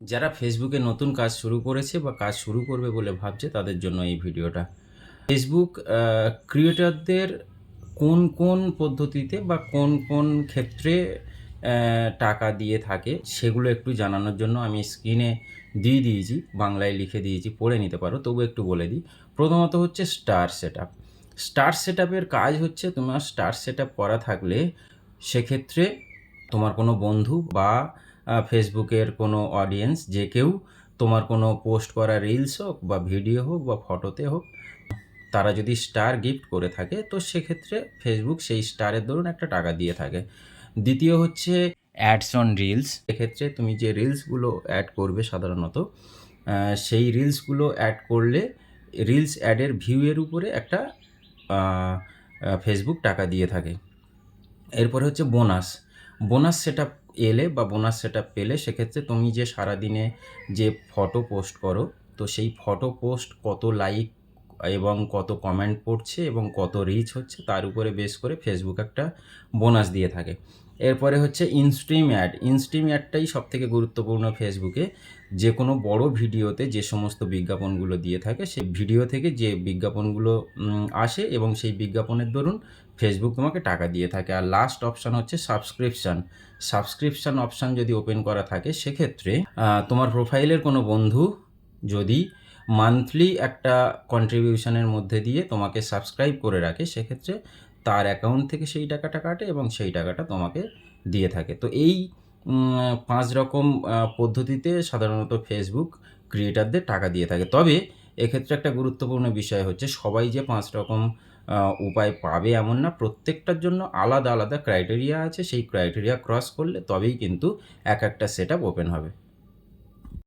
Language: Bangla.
যারা ফেসবুকে নতুন কাজ শুরু করেছে বা কাজ শুরু করবে বলে ভাবছে, তাদের জন্য এই ভিডিওটা। ফেসবুক ক্রিয়েটরদের কোন কোন পদ্ধতিতে বা কোন কোন ক্ষেত্রে টাকা দিয়ে থাকে সেগুলো একটু জানানোর জন্য আমি স্ক্রিনে দিয়ে দিয়েছি, বাংলায় লিখে দিয়েছি, পড়ে নিতে পারো, তবু একটু বলে দিই। প্রথমত হচ্ছে স্টার সেট স্টার সেট কাজ হচ্ছে তোমার স্টার সেট করা থাকলে সেক্ষেত্রে তোমার কোনো বন্ধু বা ফেসবুকের কোনো অডিয়েন্স যে কেউ তোমার কোনো পোস্ট করা রিলস হোক বা ভিডিও হোক বা ফটোতে হোক, তারা যদি স্টার গিফট করে থাকে, তো সেক্ষেত্রে ফেসবুক সেই স্টারের দরুন একটা টাকা দিয়ে থাকে। দ্বিতীয় হচ্ছে অ্যাডস অন রিলস এক্ষেত্রে তুমি যে রিলসগুলো অ্যাড করবে সাধারণত সেই রিলসগুলো অ্যাড করলে রিলস অ্যাডের ভিউয়ের উপরে একটা ফেসবুক টাকা দিয়ে থাকে। এরপরে হচ্ছে বোনাস বোনাস সেট এলে বা বোনাস সেটা পেলে সেক্ষেত্রে তুমি যে সারাদিনে যে ফটো পোস্ট করো, তো সেই ফটো পোস্ট কত লাইক এবং কত কমেন্ট পড়ছে এবং কত রিচ হচ্ছে, তার উপরে বেস করে ফেসবুক একটা বোনাস দিয়ে থাকে। এরপরে হচ্ছে ইনস্ট্রিম অ্যাড ইনস্ট্রিম অ্যাডটাই সব থেকে গুরুত্বপূর্ণ ফেসবুকে যে কোনো বড় ভিডিওতে যে সমস্ত বিজ্ঞাপনগুলো দিয়ে থাকে, সেই ভিডিও থেকে যে বিজ্ঞাপনগুলো আসে এবং সেই বিজ্ঞাপনের দরুন ফেসবুক তোমাকে টাকা দিয়ে থাকে। আর লাস্ট অপশান হচ্ছে সাবস্ক্রিপশান সাবস্ক্রিপশান অপশান যদি ওপেন করা থাকে, সেক্ষেত্রে তোমার প্রোফাইলের কোনো বন্ধু যদি মান্থলি একটা কন্ট্রিবিউশনের মধ্যে দিয়ে তোমাকে সাবস্ক্রাইব করে রাখে, সেক্ষেত্রে তার অ্যাকাউন্ট থেকে সেই টাকাটা কাটে এবং সেই টাকাটা তোমাকে দিয়ে থাকে। তো এই পাঁচ রকম পদ্ধতিতে সাধারণত ফেসবুক ক্রিয়েটারদের টাকা দিয়ে থাকে। তবে এক্ষেত্রে একটা গুরুত্বপূর্ণ বিষয় হচ্ছে সবাই যে পাঁচ রকম উপায় পাবে এমন না। প্রত্যেকটার জন্য আলাদা আলাদা ক্রাইটেরিয়া আছে। সেই ক্রাইটেরিয়া ক্রস করলে তবেই কিন্তু এক একটা সেট ওপেন হবে।